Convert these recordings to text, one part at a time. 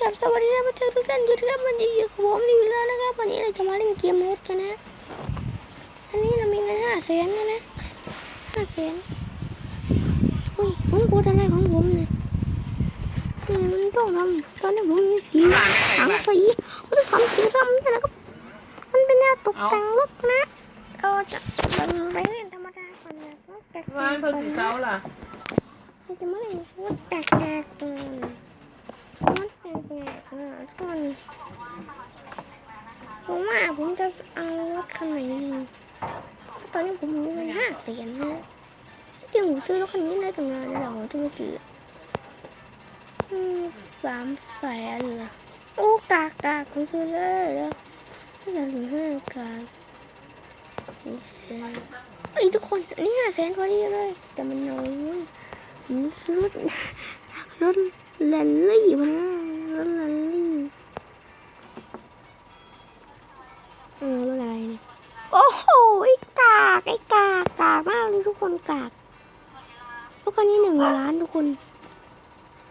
กับสวัสดีท่านผู้ชมทุกท่านอยู่ที่ครับวันนี้อยู่กับผมรีวิวแล้วนะครับวันนี้เราจะมาเล่นเกมรถกันนะอันนี้เรามีเงินห้าแสนนะนะห้าแสนอุ้ยผมกูทำอะไรของผมเนี่ยเนี่ยมันต้องทำตอนนี้ผมมีสีสามสีผมจะทำสีดำเนี่ยนะครับมันเป็นแนวตกแต่งรถนะเราจะไปเล่นธรรมดาก่อนนะแปลกๆร้านก่เพิ่อนงนะเช้าล่ะมันจะไม่รถแตกๆตัวนะร ถแตกๆอะทุกคนผมว่าผมจะเอารถคันไหนดีตอนนี้ผมมีเงินห้าแสนนะจริงผมซื้อรถคันนี้ได้ตั้งนานแล้วผมจะไม่ซื้ออืมสามแสนเหรอโอ้กากกากผมซื้อเลยแล้วห้าถึงห้ากากสี่แสนเอ้ทุกคนนนี้ห้าแสนพอดีเลย แต่มันน้อยผมซื้อรถรถแรลลี่มา นะรถแรลลี่เออรถอะไรเนี่ยโอ้โหไอ้กากไอ้กากกากมากเลยทุกคนกากรถคันนี้หนึ่งล้านทุกคน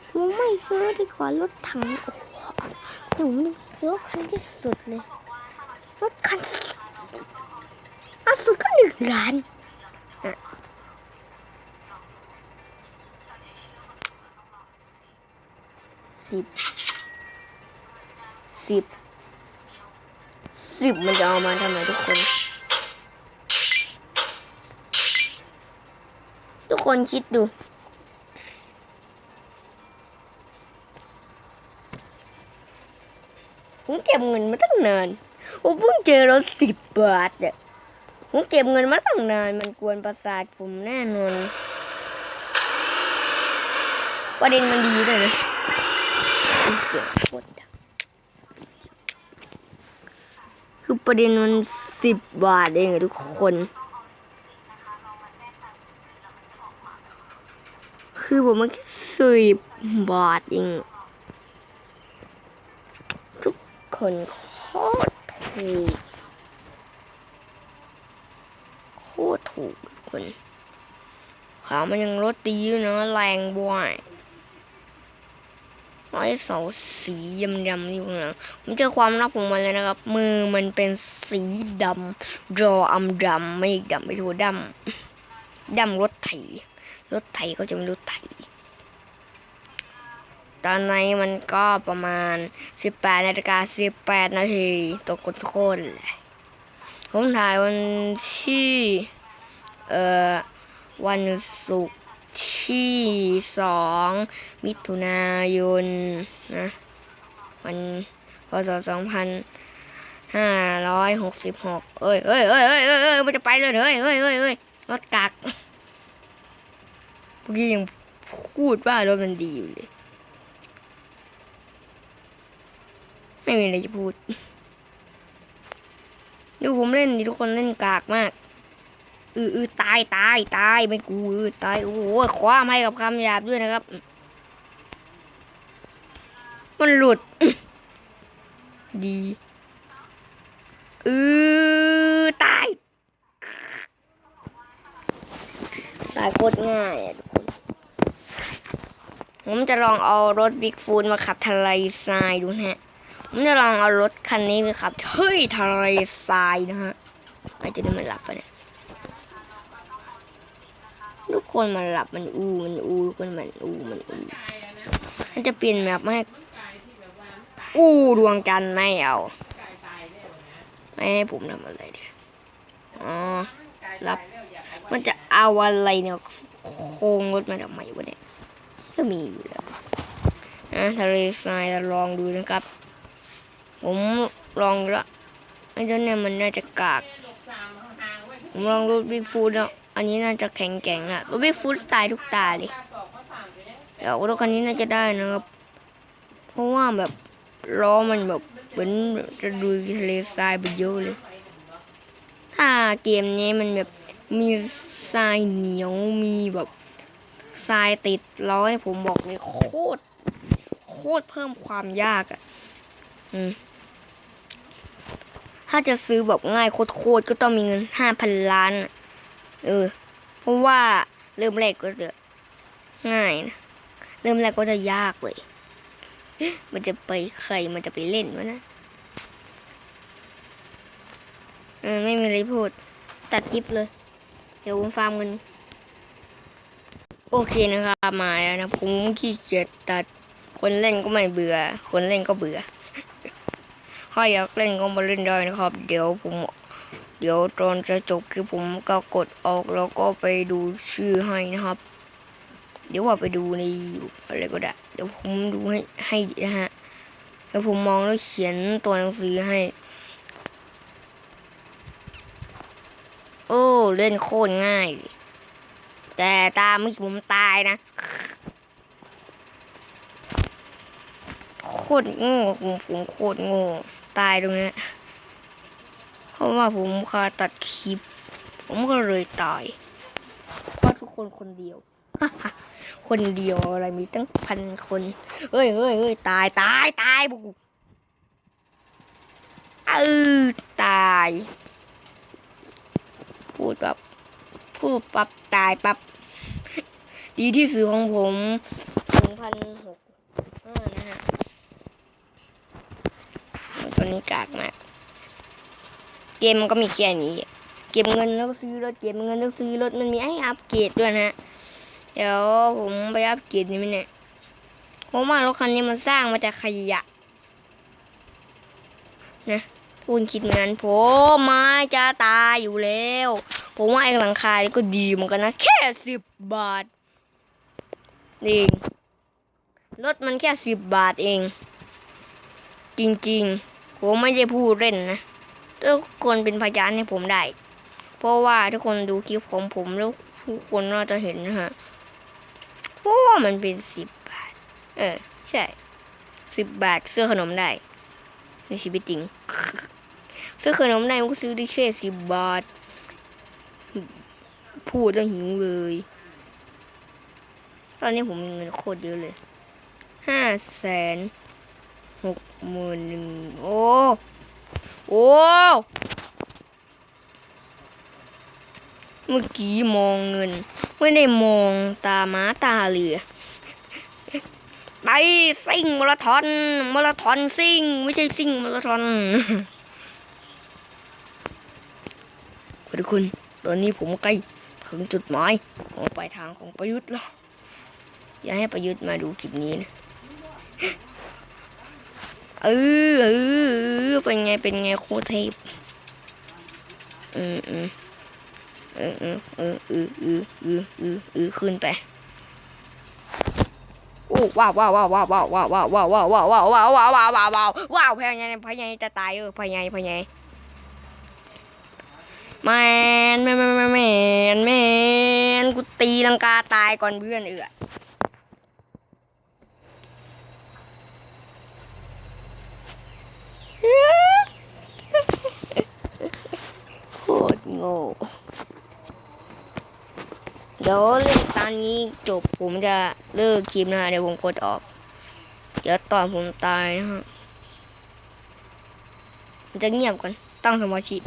ผมไม่ซื้อดีกว่ารถถังโอ้โหผมซื้อรถคันที่สุดเลยรถคันสุดอะสุดก็หนึ่งล้านสิบ สิบสิบมันจะเอามาทำไมทุกคน ทุกคนคิดดู ผมเก็บเงินมาตั้งนานผมเพิ่งเจอรถสิบบาทเนี่ยผมเก็บเงินมาตั้งนานมันกวนประสาทผมแน่นอนประเด็นมันดีด้วยนะเสียงโคตรดัง คือประเด็นมันสิบบาทเองทุกคน คือผมมันแค่สิบบาทเองทุกคนโคตรถูกโคตรถูกทุกคนขามันยังรถดีอยู่นะแรงบ่อย ร้อยเสาสีดำๆอยู่ข้างหลังผมเจอความลับของมันเลยนะครับ มือมันเป็นสีดำรออำดำไม่ดำไม่ถูดำดำรถไถรถไถก็จะเป็นรถไถ ตอนนี้มันก็ประมาณ 18นาฬิกา18นาทีตกคนโคนเลยผมถ่ายวันที่ เอ่อ วันศุกร์ ที่สองมิถุนายนนะวันพศสองพันห้าร้อยหกสิบหกเอ้ยเอ้ยเอ้ยเอ้ยเอ้ยเอ้ยมันจะไปเลยเฮ้ยเอ้ยเอ้ยเอ้ยรถกักเมื่อกี้ยังพูดว่ารถมันดีอยู่เลย ไม่มีอะไรจะพูด ดูผมเล่นดิทุกคนเล่นกากมาก อืออือตายตายตายไม่กูอือตายโอ้โหคว้าให้กับคำหยาบด้วยนะครับ มันหลุด ดีอือตาย ตายโคตรง่ายอะผมจะลองเอารถบิ๊กฟูดมาขับทะเลทรายดูนะฮะผมจะลองเอารถคันนี้ไปขับเฮ้ยทะเลทรายนะฮะอาจจะได้มันหลับปะเนี่ย ทุกคนมันหลับมันอูมันอูทุกคนมันอูมันอูมันจะเปลี่ยนแบบไม่ให้อูดวงจันทร์ไม่เอา ไม่ให้ผมทำอะไรเดียอ๋อหลับมันจะเอาอะไรเนี่ยโค้งรถมาทำไมวะเนี่ยก็มีอยู่แล้วนะทะเลทรายลองดูนะครับ ผมลองและไอ้เจ้าเนี่ยมันน่าจะกาก ผมลองรถบิ๊กฟูดแล้ว อันนี้น่าจะแข็งแกร่งอะโรบิฟูดตายทุกตาเลยเดี๋ยวรถคันนี้น่าจะได้นะครับ เพราะว่าแบบล้อมันแบบเหมือนจะดูทะเลทรายไปเยอะเลย ถ้าเกมนี้มันแบบมีทรายเหนียวมีแบบทรายติดล้อเนี่ยผมบอกเลยโคตรโคตรเพิ่มความยากอะอืมถ้าจะซื้อแบบง่ายโคตรๆก็ต้องมีเงินห้าพันล้านอะ เออ เพราะว่าเริ่มแรกก็จะง่ายนะ เริ่มแรกก็จะยากเลย มันจะไปใครมันจะไปเล่นวะนะเออไม่มีอะไรพูด ตัดคลิปเลย เดี๋ยวผมฟาร์มเงิน โอเคนะครับมาแล้วนะ ผมขี้เกียจตัด คนเล่นก็ไม่เบื่อ คนเล่นก็เบื่อถ้าอยากเล่นก็มาเล่นได้นะครับ เดี๋ยวผม เดี๋ยวตอนจะจบคือผมก็กดออกแล้วก็ไปดูชื่อให้นะครับ เดี๋ยวว่าไปดูในอะไรก็ได้ เดี๋ยวผมดูให้ให้นะฮะเดี๋ยวผมมองแล้วเขียนตัวหนังสือให้ โอ้เล่นโคตรง่าย แต่ตาไม่ผมตายนะโคตรโง่ผมผมโคตรโง่ตายตรงนี้ ราะว่าผมคาตัดคลิป ผมก็เลยตาย เพราะทุกคนคนเดียว คนเดียวอะไรมีตั้งพันคนเฮ้ยเฮ้ยเฮ้ยตายตายตายบุกเออตาย พูดแบบพูดปับตายปับดีที่สื่อของผมหนึ่งพันหกนะฮะตัวนี้กากมาก เกมมันก็มีแค่นี้ เก็บเงินแล้วก็ซื้อรถเก็บเงินแล้วซื้อรถมันมีให้อัปเกรดด้วยนะเดี๋ยวผมไปอัปเกรดนี่มันเนี่ยผมว่ารถคันนี้มันสร้างมาจากขยะนะทุนคิดเหมือนผมมาจะตายอยู่แล้ว ผมว่าไอ้หลังคานี่ก็ดีเหมือนกันนะ แค่สิบบาทเองรถมันแค่สิบบาทเอง จริงๆ ผมไม่ได้พูดเล่นนะ ทุกคนเป็นพยานให้ผมได้ เพราะว่าทุกคนดูคลิปของผมแล้วทุกคนน่าจะเห็นนะฮะเพราะว่ามันเป็นสิบบาท เออ ใช่สิบบาทซื้อขนมได้ ในชีวิตจริงซื้อขนมได้มันก็ซื้อได้แค่สิบบาท พูดแล้วหิวเลย ตอนนี้ผมมีเงินโคตรเยอะเลยห้าแสนหกหมื่นหนึ่งโอ้ โอ้เมื่อกี้มองเงิน ไม่ได้มองตาม้าตาเรือ ไปซิ่งมาราธอนมาราธอนซิ่ง ไม่ใช่ซิ่งมาราธอนทุกคนตอนนี้ผมใกล้ถึงจุดหมายของปลายทางของประยุทธ์แล้ว อย่าให้ประยุทธ์มาดูคลิปนี้นะ เออเออเป็นไงเป็นไงโคตรเทพอืมอืมเออเออเออเออเออเออเออเออขึ้นไปโอ้ว้าวว้าวว้าวว้าวว้าวว้าวว้าวว้าวว้าวว้าวว้าวว้าวว้าวว้าวว้าวว้าวว้าวพยายามพยายามจะตายเออพยายามพยายามแมนแมนแมนแมนแมนแมนกูตีลังกาตายก่อนเพื่อนเอือโคตร โง่เดี๋ยวเรื่องตอนนี้จบผมจะเลิกคลิปนะฮะเดี๋ยวผมกดออก เดี๋ยวตอนผมตายนะฮะมันจะเงียบก่อนตั้งสมาธิ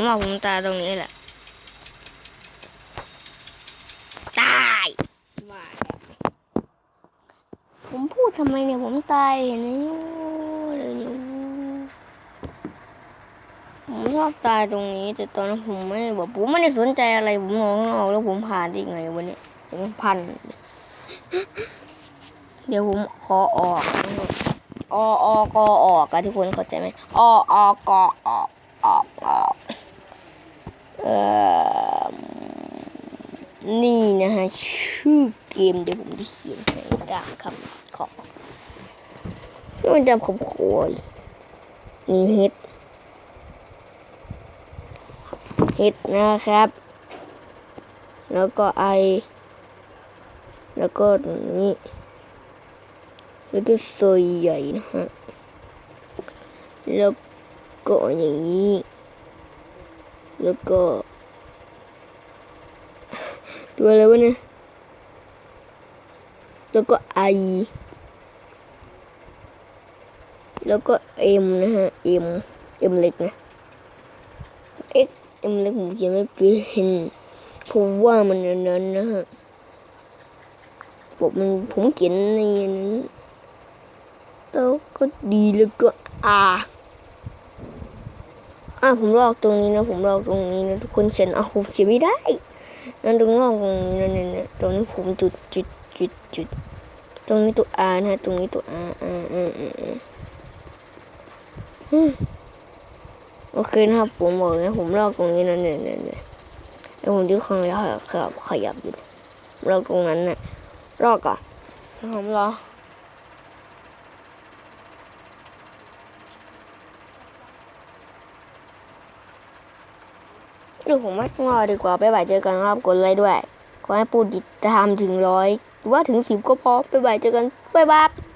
ผมบอกผมตายตรงนี้แหละ ตาย ผมพูดทำไมเนี่ย ผมตายเห็นไหมโอ้เลยอยู่ผมชอบตายตรงนี้ แต่ตอนนั้ผมไม่แบบผมไม่ได้สนใจอะไร ผมมองนอกแล้วผมผ่านได้ไงวันนี้ถึงพัน เดี๋ยวผมขอออกออออกออกอะทุกคนเข้าใจไหมออออกออกออกออก นี่นะฮะ ชื่อเกมเดี๋ยวผมจะเขียนให้ตามคำขอนี่มันจำคำโคยนี่เฮ็ดเห็ดนะครับ แล้วก็ไอ แล้วก็ตรงนี้ แล้วก็ซอยใหญ่นะฮะ แล้วก็อย่างนี้ แล้วก็ตัวอะไรวะเนี่ย แล้วก็ไอแล้วก็เอ็มนะฮะเอ็มเอ็มเล็กนะ X เอ็มเล็กผมเขียนไม่เป็นผมว่ามันอันนั้นนะฮะผมมันผมเขียนในนั้นแล้วก็ดีแล้วก็อา อ่าผมลอกตรงนี้นะ ผมลอกตรงนี้นะทุกคนเขียนเอาผมเขียนไม่ได้นั่นตรงลอกตรงนี้นะเนี่ยเนี่ยตรงนี้ผมจุดจุดจุดจุด ตรงนี้ตัว R นะฮะตรงนี้ตัว R R R R R อืมโอเคนะครับผมบอกนะผมลอกตรงนี้นะเนี่ยเนี่ยเนี่ยแล้วผมจะขยับขยับขยับอยู่ลอกตรงนั้นน่ะลอกอะแล้วผมรอ หรือผมไม่งอดีกว่าไปบ่ายเจอกันครับกดไลค์ด้วย ขอให้ปูติดตามถึงร้อยหรือว่าถึงสิบก็พอไปบ่ายเจอกันบ๊ายบาย